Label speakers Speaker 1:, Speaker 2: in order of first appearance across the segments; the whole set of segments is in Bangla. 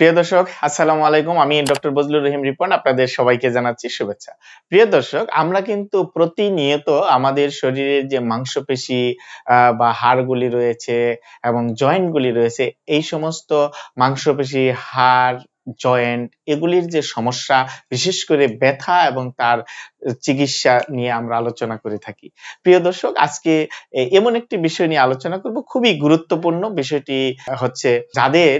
Speaker 1: প্রিয় দর্শক, আসসালামু আলাইকুম। আমি ডক্টর বজলুর রহিম রিপন, আপনাদের সবাইকে জানাচ্ছি শুভেচ্ছা। প্রিয় দর্শক, আমরা কিন্তু প্রতিনিয়ত আমাদের শরীরের যে মাংসপেশি বা হাড়গুলি রয়েছে এবং জয়েন্টগুলি রয়েছে, এই সমস্ত মাংসপেশি, হাড় জয়েন্ট এগুলির যে সমস্যা, বিশেষ করে ব্যথা এবং তার চিকিৎসা নিয়ে আমরা আলোচনা করে থাকি। প্রিয় দর্শক, আজকে এমন একটি বিষয় নিয়ে আলোচনা করব, খুবই গুরুত্বপূর্ণ। বিষয়টি হচ্ছে যাদের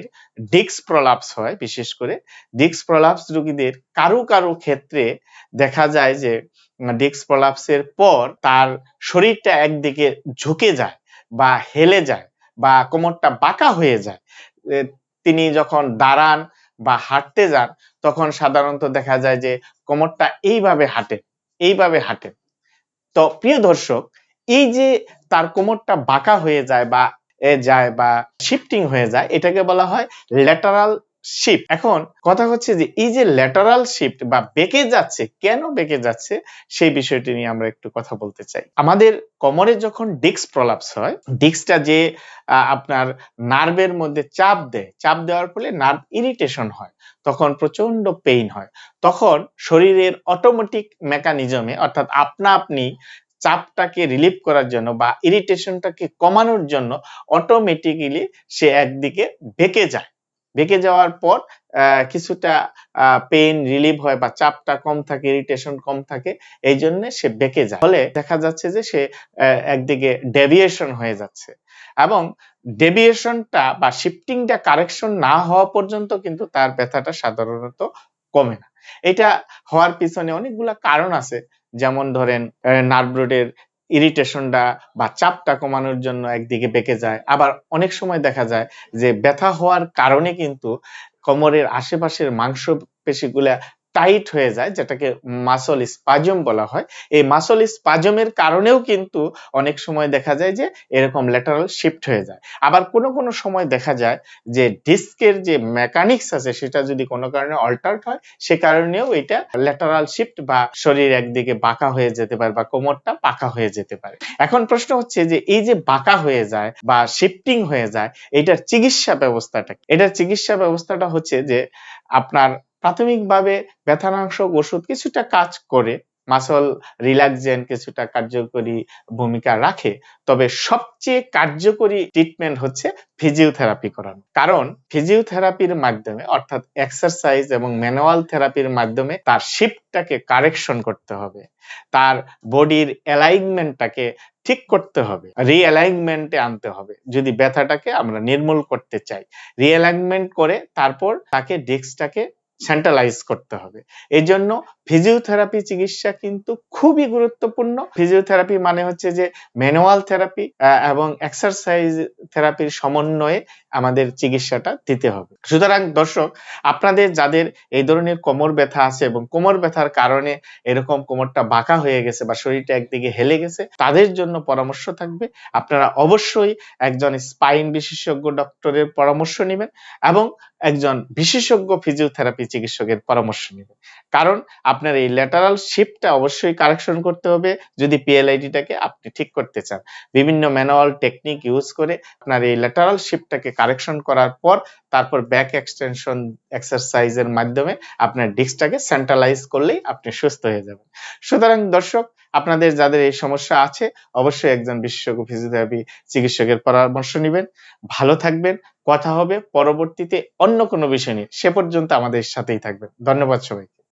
Speaker 1: ডিক্স প্রলাপস হয়, বিশেষ করে ডিক্স প্রলাপস রোগীদের কারও কারও ক্ষেত্রে দেখা যায় যে ডিক্স প্রলাপসের পর তার শরীরটা একদিকে ঝুঁকে যায় বা হেলে যায় বা কোমরটা বাঁকা হয়ে যায়। তিনি যখন দাঁড়ান বা হাঁটতে যান, তখন সাধারণত দেখা যায় যে কোমরটা এইভাবে হাঁটে এইভাবে হাঁটে। তো প্রিয় দর্শক, এই যে তার কোমরটা বাঁকা হয়ে যায় বা যায় বা শিফটিং হয়ে যায়, এটাকে বলা হয় ল্যাটারাল শিফট এখন কথা হচ্ছে যে, এই যে ল্যাটারাল শিফট বা বেঁকে যাচ্ছে, কেন বেঁকে যাচ্ছে, সেই বিষয়টি নিয়ে আমরা একটু কথা বলতে চাই। আমাদের কোমরে যখন ডিস্ক প্রলাপস হয় ডিস্কটা যে আপনার নার্ভের মধ্যে চাপ দেয়, চাপ দেওয়ার ফলে নার্ভ ইরিটেশন হয়, তখন প্রচণ্ড পেইন হয়। তখন শরীরের অটোমেটিক মেকানিজমে অর্থাৎ আপনা আপনি চাপটাকে রিলিভ করার জন্য বা ইরিটেশনটাকে কমানোর জন্য অটোমেটিক্যালি সে একদিকে বেঁকে যায়। বেঁকে যাওয়ার পর কিছুটা পেইন রিলিভ হয় বা চাপটা কম থাকে ইরিটেশন কম থাকে, এই জন্য সে বেঁকে যায়। ফলে দেখা যাচ্ছে যে সে একদিকে ডেভিয়েশন হয়ে যাচ্ছে এবং ডেভিয়েশনটা বা শিফটিংটা কারেকশন না হওয়া পর্যন্ত কিন্তু তার ব্যথাটা সাধারণত কমে না। এটা হওয়ার পিছনে অনেকগুলা কারণ আছে। যেমন ধরেন নার্ভ রোডের ইরিটেশনটা বা চাপটা কমানোর জন্য একদিকে বেঁকে যায়। আবার অনেক সময় দেখা যায় যে ব্যথা হওয়ার কারণে কিন্তু কোমরের আশেপাশের মাংস পেশিগুলা টাইট হয়ে যায়, যেটাকে মাসল স্পাজম বলা হয়। এই মাসল স্পাজমের কারণেও কিন্তু অনেক সময় দেখা যায় যে এরকম ল্যাটারাল শিফট হয়ে যায়। আবার কোনো কোনো সময় দেখা যায় যে ডিস্কের যে মেকানিক্স আছে, সেটা যদি কোনো কারণে অল্টার্ড হয়, সে কারণেও এটা ল্যাটারাল শিফট বা শরীর একদিকে বাঁকা হয়ে যেতে পারে বা কোমরটা পাকা হয়ে যেতে পারে। এখন প্রশ্ন হচ্ছে যে এই যে বাঁকা হয়ে যায় বা শিফটিং হয়ে যায়, এটার চিকিৎসা ব্যবস্থাটা এটার চিকিৎসা ব্যবস্থাটা হচ্ছে যে আপনার প্রাথমিকভাবে ব্যথানাশক ওষুধ কিছুটা কাজ করে মাসল রিল্যাক্সেন্ট কিছুটা কার্যকরী ভূমিকা রাখে, তবে সবচেয়ে কার্যকরী ট্রিটমেন্ট হচ্ছে ফিজিওথেরাপি করানো। কারণ ফিজিওথেরাপির মাধ্যমে, অর্থাৎ এক্সারসাইজ এবং ম্যানুয়াল থেরাপির মাধ্যমে তার শিফটটাকে কারেকশন করতে হবে, তার বডির অ্যালাইনমেন্টটাকে ঠিক করতে হবে রিঅ্যালাইনমেন্টে আনতে হবে। যদি ব্যথাটাকে আমরা নির্মূল করতে চাই রিঅ্যালাইনমেন্ট করে তারপর তাকে ডিস্কটাকে সেন্ট্রালাইজ করতে হবে। এই জন্য ফিজিওথেরাপি চিকিৎসা কিন্তু খুবই গুরুত্বপূর্ণ। ফিজিওথেরাপি মানে হচ্ছে যে ম্যানুয়াল থেরাপি এবং এক্সারসাইজ থেরাপির সমন্বয়ে আমাদের চিকিৎসাটা দিতে হবে। সুতরাং দর্শক, আপনাদের যাদের এই ধরনের কোমর ব্যথা আছে এবং কোমর ব্যথার কারণে এরকম কোমরটা বাঁকা হয়ে গেছে বা শরীরটা একদিকে হেলে গেছে, তাদের জন্য পরামর্শ থাকবে। আপনারা অবশ্যই একজন স্পাইন বিশেষজ্ঞ ডক্টরের পরামর্শ নেবেন এবং একজন বিশেষজ্ঞ ফিজিওথেরাপি চিকিৎসকের পরামর্শ নেবে। কারণ আপনার এই ল্যাটারাল শিফটটা অবশ্যই কারেকশন করতে হবে। যদি পিএলআইডিটাকে আপনি ঠিক করতে চান। বিভিন্ন ম্যানুয়াল টেকনিক ইউজ করে আপনার এই ল্যাটারাল শিফটটাকে কারেকশন করার পর তারপর ব্যাক এক্সটেনশন এক্সারসাইজের মাধ্যমে আপনার ডিস্কটাকে সেন্ট্রালাইজ করলেই আপনি সুস্থ হয়ে যাবেন। সুতরাং দর্শক, আপনাদের যাদের এই সমস্যা আছে, অবশ্যই একজন বিশেষজ্ঞ ফিজিওথেরাপি চিকিৎসকের পরামর্শ নেবেন। ভালো থাকবেন, কথা হবে, পরবর্তীতে অন্য কোনো বিষয় নিয়ে। সে পর্যন্ত আমাদের সাথেই থাকবেন। ধন্যবাদ সবাইকে।